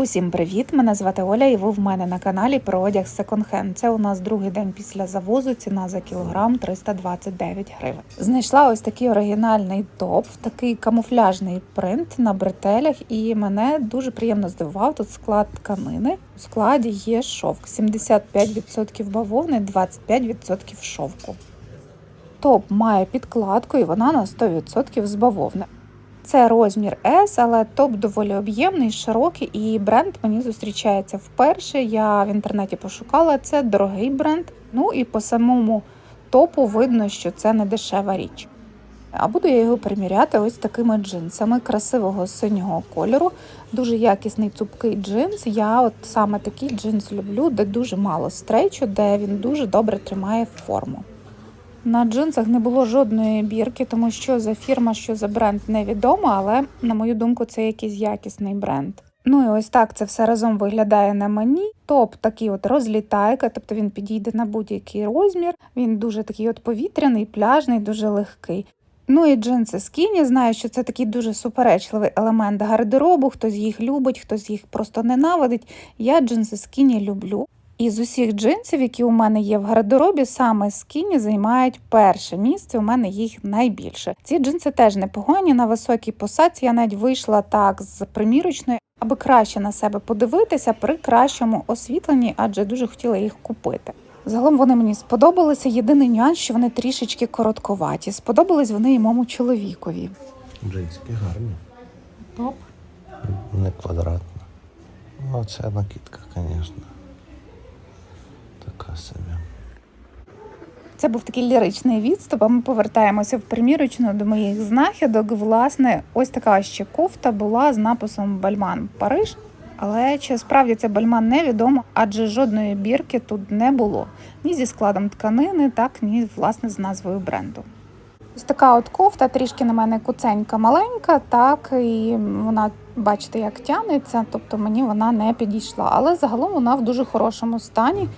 Усім привіт! Мене звати Оля, і ви в мене на каналі про одяг секонд-хенд. Це у нас другий день після завозу. Ціна за кілограм 329 гривень. Знайшла ось такий оригінальний топ, такий камуфляжний принт на бретелях, і мене дуже приємно здивував. Тут склад тканини. У складі є шовк: 75% бавовни, 25% шовку. Топ має підкладку, і вона на 100% з бавовни. Це розмір S, але топ доволі об'ємний, широкий, і бренд мені зустрічається вперше. Я в інтернеті пошукала це дорогий бренд. Ну і по самому топу видно, що це не дешева річ. А буду я його приміряти ось такими джинсами красивого синього кольору. Дуже якісний цупкий джинс. Я от саме такий джинс люблю, де дуже мало стрейчу, де він дуже добре тримає форму. На джинсах не було жодної бірки, тому що за фірма, що за бренд невідомо, але на мою думку, це якийсь якісний бренд. Ну і ось так це все разом виглядає на мені. Топ такий от розлітайка, тобто він підійде на будь-який розмір. Він дуже такий от повітряний, пляжний, дуже легкий. Ну і джинси скіні. Знаю, що це такий дуже суперечливий елемент гардеробу. Хтось їх любить, хтось їх просто ненавидить. Я джинси скіні люблю. І з усіх джинсів, які у мене є в гардеробі, саме скіні займають перше місце. У мене їх найбільше. Ці джинси теж непогані на високій посадці. Я навіть вийшла так з примірочної, аби краще на себе подивитися при кращому освітленні, адже дуже хотіла їх купити. Загалом вони мені сподобалися. Єдиний нюанс, що вони трішечки коротковаті. Сподобались вони і моєму чоловікові. Джинські гарні, Топ. не квадратна. Ну, це накидка, звісно. Така собі. Це був такий ліричний відступ. а Ми повертаємося в примірочну до моїх знахідок. Власне, ось така ще кофта була з написом Бальман Париж. Але чи справді це бальман невідомо, адже жодної бірки тут не було ні зі складом тканини, так ні власне з назвою бренду. Ось така от кофта, трішки на мене куценька маленька, так і вона, бачите, як тянеться, тобто мені вона не підійшла. Але загалом вона в дуже хорошому стані.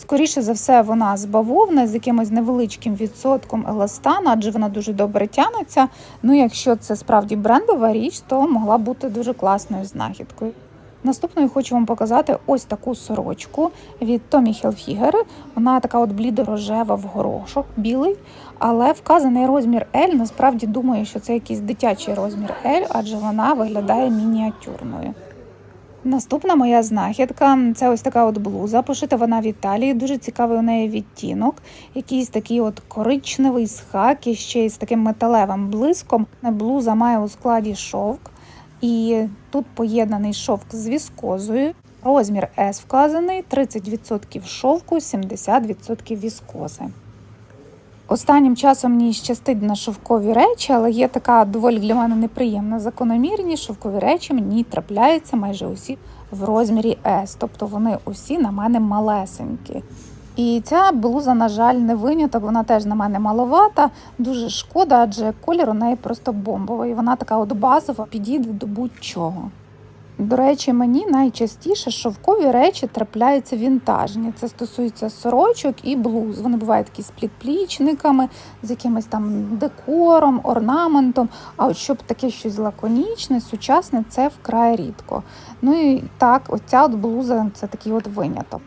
Скоріше за все, вона з бавовни з якимось невеличким відсотком еластану, адже вона дуже добре тянеться. Ну, якщо це справді брендова річ, то могла бути дуже класною знахідкою. Наступною хочу вам показати ось таку сорочку від Tommy Hilfiger. Вона така от блідо-рожева в горошок, білий, але вказаний розмір L. Насправді думаю, що це якийсь дитячий розмір L, адже вона виглядає мініатюрною. Наступна моя знахідка це ось така от блуза. Пошита вона в Італії. Дуже цікавий у неї відтінок. Якийсь такий от коричневий з хакі, ще й з таким металевим блиском. Блуза має у складі шовк. І тут поєднаний шовк з віскозою. Розмір S вказаний 30% шовку, 70% віскози. Останнім часом мені щастить на шовкові речі, але є така доволі для мене неприємна закономірність. Шовкові речі мені трапляються майже усі в розмірі S, тобто вони усі на мене малесенькі. І ця блуза, на жаль, не виняток, вона теж на мене маловата. Дуже шкода, адже колір у неї просто бомбовий. Вона така от базова, підійде до будь-чого. До речі, мені найчастіше шовкові речі трапляються вінтажні. Це стосується сорочок і блуз. Вони бувають такі з плітплічниками, з якимось там декором, орнаментом. А от щоб таке щось лаконічне, сучасне, це вкрай рідко. Ну і так, оця от блуза це такий от виняток.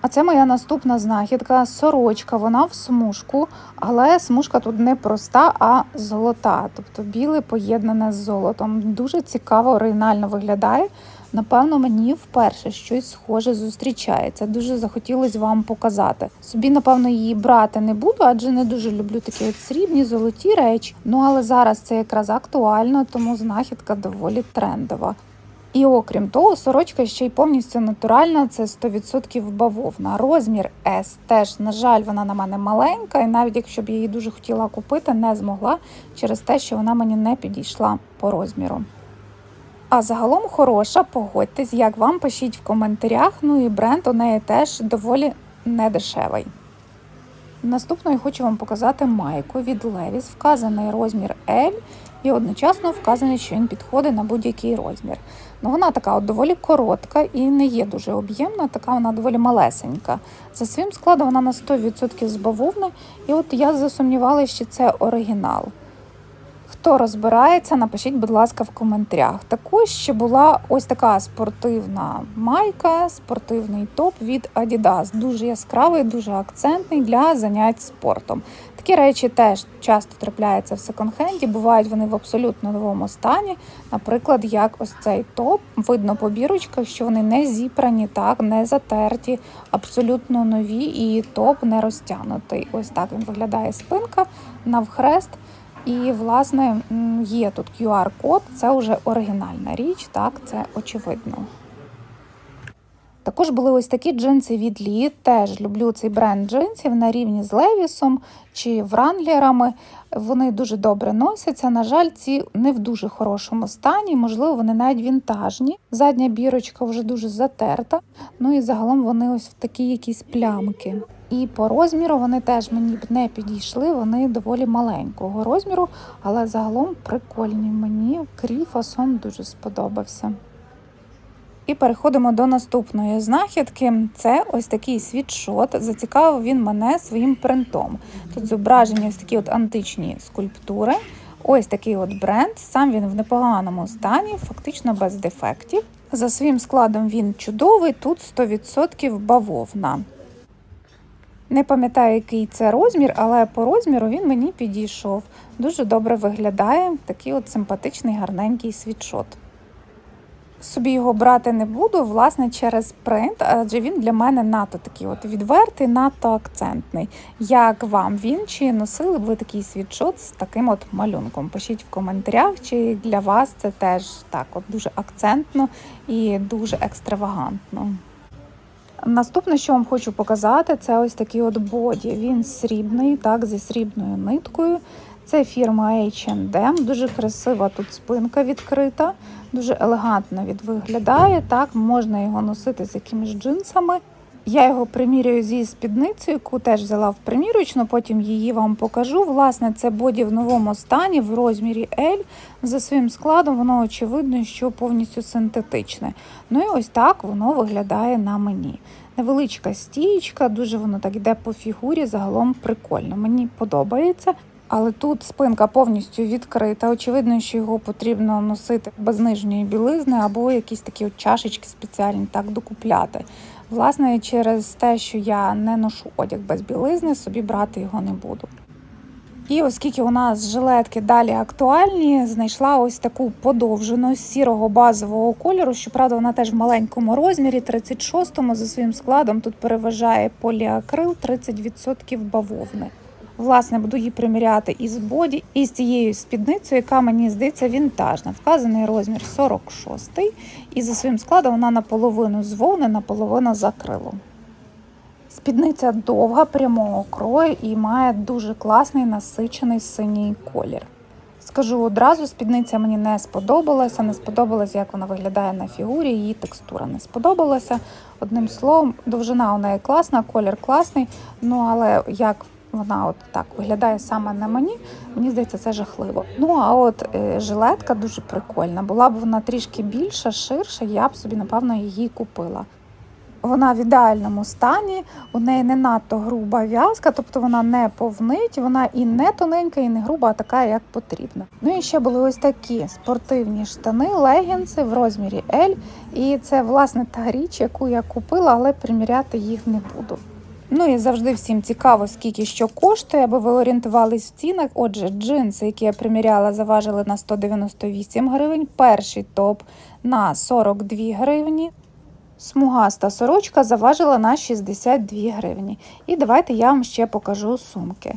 А це моя наступна знахідка сорочка. Вона в смужку, але смужка тут не проста, а золота. Тобто біле поєднане з золотом. Дуже цікаво, оригінально виглядає. Напевно, мені вперше щось схоже зустрічається. Дуже захотілося вам показати. Собі, напевно, її брати не буду, адже не дуже люблю такі от срібні, золоті речі. Ну але зараз це якраз актуально, тому знахідка доволі трендова. І окрім того, сорочка ще й повністю натуральна, це 100% бавовна. Розмір S теж, на жаль, вона на мене маленька, і навіть якщо б я її дуже хотіла купити, не змогла через те, що вона мені не підійшла по розміру. А загалом хороша, погодьтесь, як вам пишіть в коментарях. Ну і бренд у неї теж доволі недешевий. Наступною хочу вам показати майку від Levi's, вказаний розмір L і одночасно вказаний, що він підходить на будь-який розмір. Ну, Вона така от доволі коротка і не є дуже об'ємна, така вона доволі малесенька. За своїм складом вона на 100% з бавовни, і от я засумнівалася, що це оригінал. Хто розбирається, напишіть, будь ласка, в коментарях. Також ще була ось така спортивна майка, спортивний топ від Adidas. Дуже яскравий, дуже акцентний для занять спортом. Такі речі теж часто трапляються в секонд-хенді, бувають вони в абсолютно новому стані. Наприклад, як ось цей топ, видно по бірочках, що вони не зіпрані, так, не затерті, абсолютно нові, і топ не розтягнутий. Ось так він виглядає спинка навхрест. І, власне, є тут QR-код, це вже оригінальна річ, так, це очевидно. Також були ось такі джинси від Лі. Теж люблю цей бренд джинсів на рівні з Левісом чи Вранглерами. Вони дуже добре носяться. На жаль, ці не в дуже хорошому стані, можливо, вони навіть вінтажні. Задня бірочка вже дуже затерта. Ну і загалом вони ось в такі якісь плямки. І по розміру вони теж мені б не підійшли, вони доволі маленького розміру, але загалом прикольні. Мені крій фасон дуже сподобався. І переходимо до наступної знахідки. Це ось такий світшот. Зацікавив він мене своїм принтом. Тут зображені ось такі от античні скульптури. Ось такий от бренд. Сам він в непоганому стані, фактично без дефектів. За своїм складом він чудовий, тут 100% бавовна. Не пам'ятаю, який це розмір, але по розміру він мені підійшов. Дуже добре виглядає. Такий от симпатичний, гарненький світшот. Собі його брати не буду, власне, через принт, адже він для мене надто такий от відвертий, надто акцентний. Як вам він чи носили б ви такий світшот з таким от малюнком? Пишіть в коментарях, чи для вас це теж так от дуже акцентно і дуже екстравагантно. Наступне, що вам хочу показати, це ось такий от боді. Він срібний, так, зі срібною ниткою. Це фірма H&M, дуже красива тут спинка відкрита, дуже елегантно від виглядає. Так, можна його носити з якимись джинсами. Я його примірюю зі спідницею, яку теж взяла в примірочну, потім її вам покажу. Власне, це боді в новому стані в розмірі L. За своїм складом воно очевидно, що повністю синтетичне. Ну і ось так воно виглядає на мені. Невеличка стієчка, дуже воно так йде по фігурі, загалом прикольно. Мені подобається. Але тут спинка повністю відкрита. Очевидно, що його потрібно носити без нижньої білизни або якісь такі от чашечки спеціальні так докупляти. Власне, через те, що я не ношу одяг без білизни, собі брати його не буду. І оскільки у нас жилетки далі актуальні, знайшла ось таку подовжену сірого базового кольору. Щоправда, вона теж в маленькому розмірі, 36-му за своїм складом тут переважає поліакрил 30% бавовни. Власне, буду її приміряти із боді, і з цією спідницею, яка мені здається вінтажна. Вказаний розмір 46 і за своїм складом вона наполовину з наполовину з акрилу. Спідниця довга, прямого крою і має дуже класний насичений синій колір. Скажу одразу, спідниця мені не сподобалася, не сподобалася, як вона виглядає на фігурі, її текстура не сподобалася. Одним словом, довжина у неї класна, колір класний, ну але як вона от так виглядає саме на мені. Мені здається, це жахливо. Ну а от е, жилетка дуже прикольна. Була б вона трішки більша, ширша, я б собі, напевно, її купила. Вона в ідеальному стані, у неї не надто груба в'язка, тобто вона не повнить, вона і не тоненька, і не груба, а така, як потрібно. Ну і ще були ось такі спортивні штани, легінси в розмірі L. І це, власне, та річ, яку я купила, але приміряти їх не буду. Ну і завжди всім цікаво, скільки що коштує, аби ви орієнтувались в цінах. Отже, джинси, які я приміряла, заважили на 198 гривень. Перший топ на 42 гривні. Смугаста сорочка заважила на 62 гривні. І давайте я вам ще покажу сумки.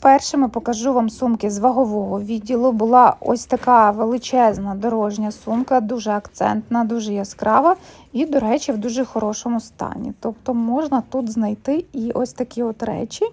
Першими покажу вам сумки з вагового відділу. Була ось така величезна дорожня сумка, дуже акцентна, дуже яскрава і, до речі, в дуже хорошому стані. Тобто можна тут знайти і ось такі от речі.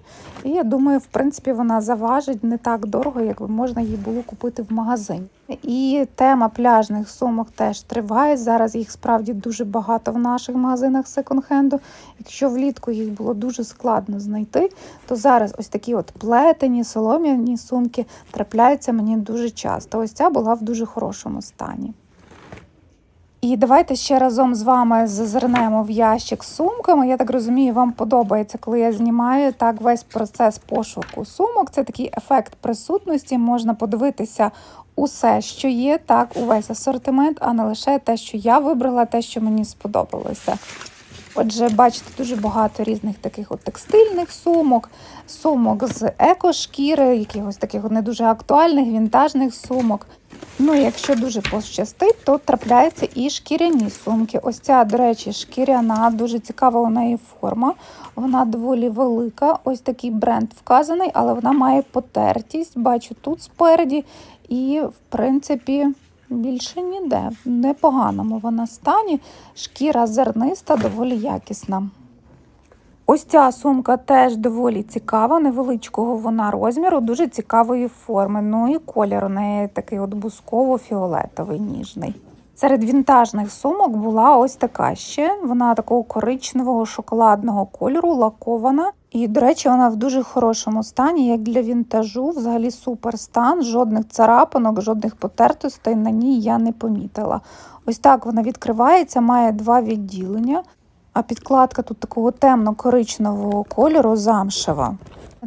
І я думаю, в принципі, вона заважить не так дорого, як можна її було купити в магазині. І тема пляжних сумок теж триває. Зараз їх справді дуже багато в наших магазинах секонд-хенду. Якщо влітку їх було дуже складно знайти, то зараз ось такі от плетені, солом'яні сумки трапляються мені дуже часто. Ось ця була в дуже хорошому стані. І давайте ще разом з вами зазирнемо в ящик з сумками. Я так розумію, вам подобається, коли я знімаю так весь процес пошуку сумок. Це такий ефект присутності. Можна подивитися усе, що є, так, увесь асортимент, а не лише те, що я вибрала, те, що мені сподобалося. Отже, бачите, дуже багато різних таких от текстильних сумок, сумок з екошкіри, якихось таких не дуже актуальних, вінтажних сумок. Ну, якщо дуже пощастить, то трапляються і шкіряні сумки. Ось ця, до речі, шкіряна, дуже цікава у неї форма. Вона доволі велика. Ось такий бренд вказаний, але вона має потертість. Бачу тут спереді. І, в принципі, більше ніде. В непоганому вона стані. Шкіра зерниста, доволі якісна. Ось ця сумка теж доволі цікава, невеличкого вона розміру, дуже цікавої форми. Ну і колір у неї такий от бусково-фіолетовий ніжний. Серед вінтажних сумок була ось така ще. Вона такого коричневого шоколадного кольору, лакована. І, до речі, вона в дуже хорошому стані, як для вінтажу, взагалі супер стан, жодних царапинок, жодних потертостей на ній я не помітила. Ось так вона відкривається, має два відділення. А підкладка тут такого темно-коричневого кольору замшева.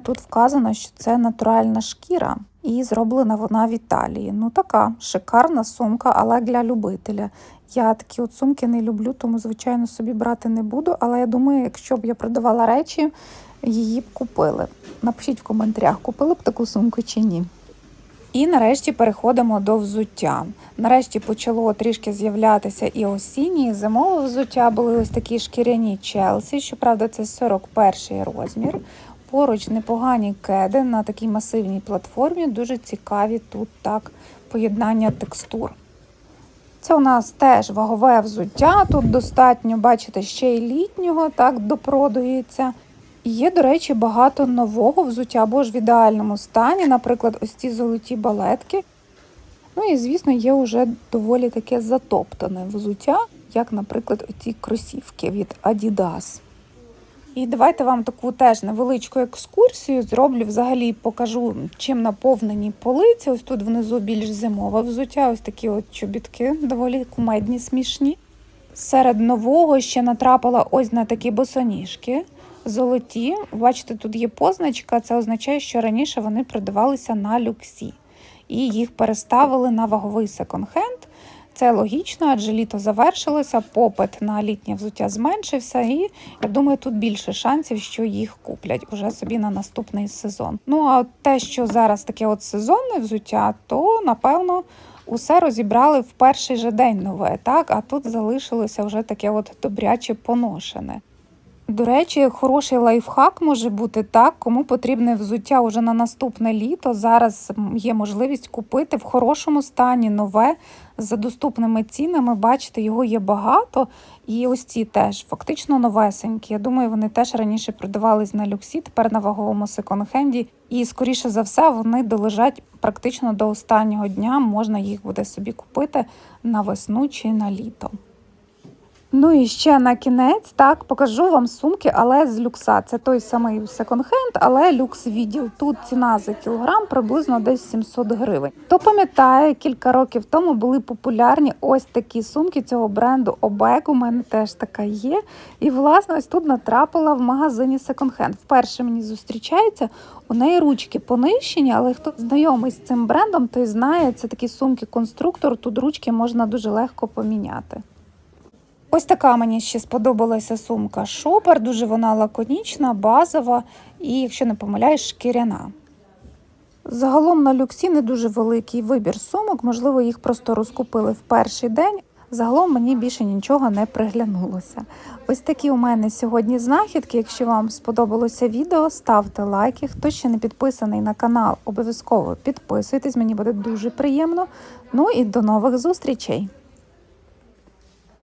Тут вказано, що це натуральна шкіра, і зроблена вона в Італії. Ну така шикарна сумка, але для любителя. Я такі от сумки не люблю, тому звичайно собі брати не буду. Але я думаю, якщо б я продавала речі, її б купили. Напишіть в коментарях, купили б таку сумку чи ні. І нарешті переходимо до взуття. Нарешті почало трішки з'являтися і осінні, і зимове взуття. Були ось такі шкіряні Челсі. Щоправда, це 41 розмір. Поруч непогані кеди на такій масивній платформі. Дуже цікаві тут так поєднання текстур. Це у нас теж вагове взуття. Тут достатньо, бачите, ще й літнього, так допродується. Є, до речі, багато нового взуття або ж в ідеальному стані, наприклад, ось ці золоті балетки. Ну і, звісно, є вже доволі таке затоптане взуття, як, наприклад, оці кросівки від Adidas. І давайте вам таку теж невеличку екскурсію зроблю. Взагалі покажу, чим наповнені полиці. Ось тут внизу більш зимове взуття, ось такі от чобітки, доволі кумедні, смішні. Серед нового ще натрапила ось на такі босоніжки золоті. Бачите, тут є позначка. Це означає, що раніше вони продавалися на люксі, і їх переставили на ваговий секонд-хенд. Це логічно, адже літо завершилося, попит на літнє взуття зменшився, і я думаю, тут більше шансів, що їх куплять уже собі на наступний сезон. Ну а от те, що зараз таке от сезонне взуття, то напевно. Усе розібрали в перший же день нове, так а тут залишилося вже таке от добряче поношене. До речі, хороший лайфхак може бути так, кому потрібне взуття уже на наступне літо. Зараз є можливість купити в хорошому стані нове за доступними цінами. Бачите, його є багато. І ось ці теж фактично новесенькі. Я думаю, вони теж раніше продавались на люксі, тепер на ваговому секонд-хенді. І скоріше за все вони долежать практично до останнього дня. Можна їх буде собі купити на весну чи на літо. Ну і ще на кінець так покажу вам сумки, але з люкса. Це той самий секонд-хенд, але люкс відділ. Тут ціна за кілограм приблизно десь 700 гривень. Хто пам'ятає, кілька років тому були популярні ось такі сумки цього бренду Обек. У мене теж така є. І власне ось тут натрапила в магазині секонд-хенд. Вперше мені зустрічається. У неї ручки понищені, але хто знайомий з цим брендом, той знає, це такі сумки конструктор. Тут ручки можна дуже легко поміняти. Ось така мені ще сподобалася сумка Шопер. Дуже вона лаконічна, базова і, якщо не помиляюсь, шкіряна. Загалом на люксі не дуже великий вибір сумок, можливо, їх просто розкупили в перший день. Загалом мені більше нічого не приглянулося. Ось такі у мене сьогодні знахідки. Якщо вам сподобалося відео, ставте лайки. Хто ще не підписаний на канал, обов'язково підписуйтесь, мені буде дуже приємно. Ну і до нових зустрічей!